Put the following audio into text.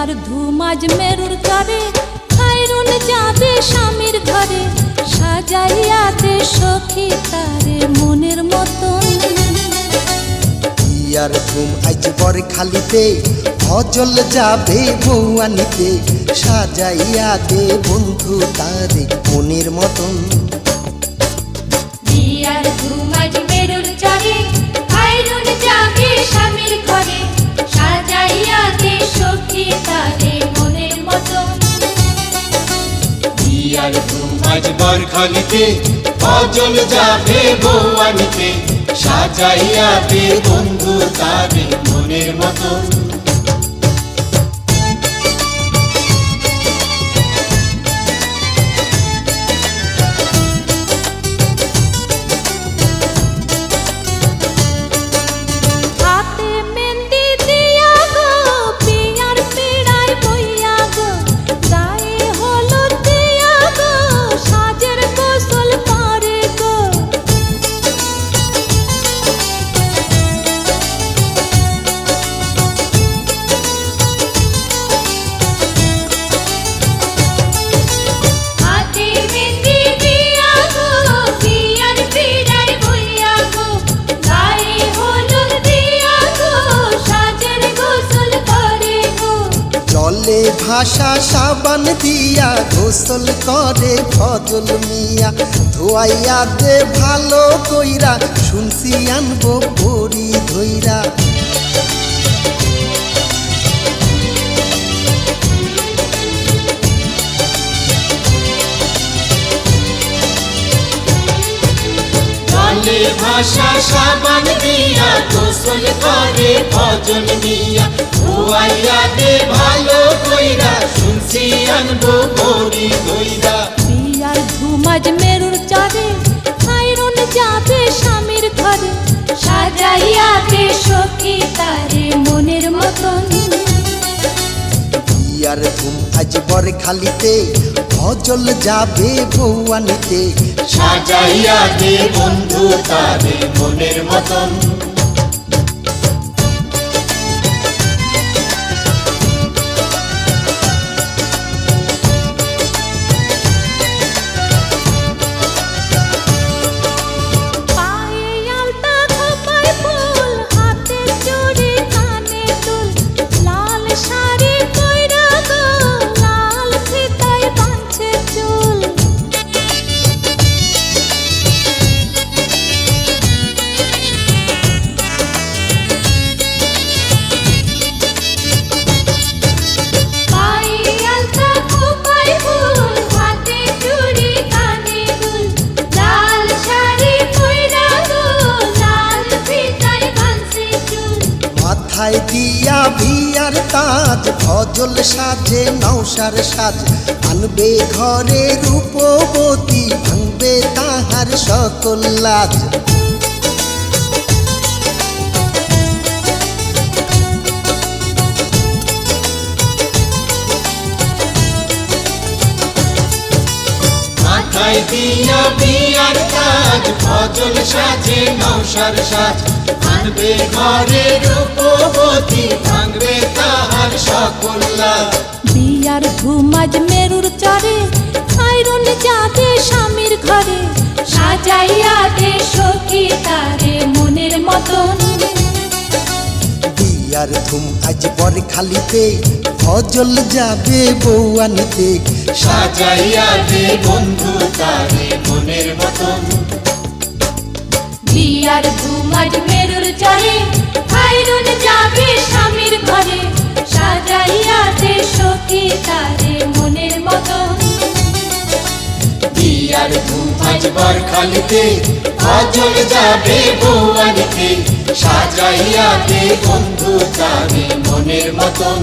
বিয়ার ধুমাজ মেরুর চরে খাইরুন যাবে স্বামীর ঘরে সাজাইয়া দে সখী তারে মনের মতন। ইয়ার ঘুম আজ বর খালিতে অজল যাবে বৌয়ানিতে সাজাইয়া দে বন্ধু তারে মনের মতন। বিয়ার ধুমাজ মেরুর চরে খাইরুন যাবে স্বামীর বরখালিতে অজল যাবে বৌয়ানিতে সাজাইয়া দে বন্ধু তারে মনের মতন ভাষা সাবান দিয়া গোসল করে ফজল মিয়া। ধোয়াইয়া দে ভালো কইরা, শুনছি আনব বড়ি ধইরা। জলে ভাষা সাবান দিয়া গোসল করে ভজন মিয়া। ধোয়াইয়া দে ভালো শুনছি আনব বড়ি দইরা। বিয়ার ধুমাজ মেরুর চরে খাইরুন যাবে স্বামীর ঘরে। সাজাইয়া সখী তারে মনের মতন। ইয়ার ঘুম আজ বর খালিতে অজল যাবে বৌয়ানিতে সাজাইয়া দে বন্ধু তারে মনের মতন। মাথায় দিয়া বিয়ার তাজ ফজল সাজে নৌসার সাজ। আনবে ঘরে রূপবতী, ভাঙবে তাহার সকল লাজ। দিয়া বিয়ার কাজ ফজল সাজে নৌসার সাজ। আনবে ঘরে রূপবতী ভাঙবে তাহার সকল বিয়ার ঘুমাজ মেরুর চরে খাইরুন যাবে স্বামীর ঘরে। সাজাইয়া দে সখী তারে মনের মতন। বিয়ার ধুম আজ বর খালিতে ফজল যাবে বৌয়ানিতে সাজাইয়া দে বন্ধু তারে মনের মতন। বিয়ার ঘুমাজ মেরুর চরে। খাইরুন যাবে স্বামীর ঘরে। সাজাইয়া দে সখী তারে মনের মতন বিয়ার ধুম আজ বরখালিতে ফজল যাবে দে বন্ধু তারে মনের মতন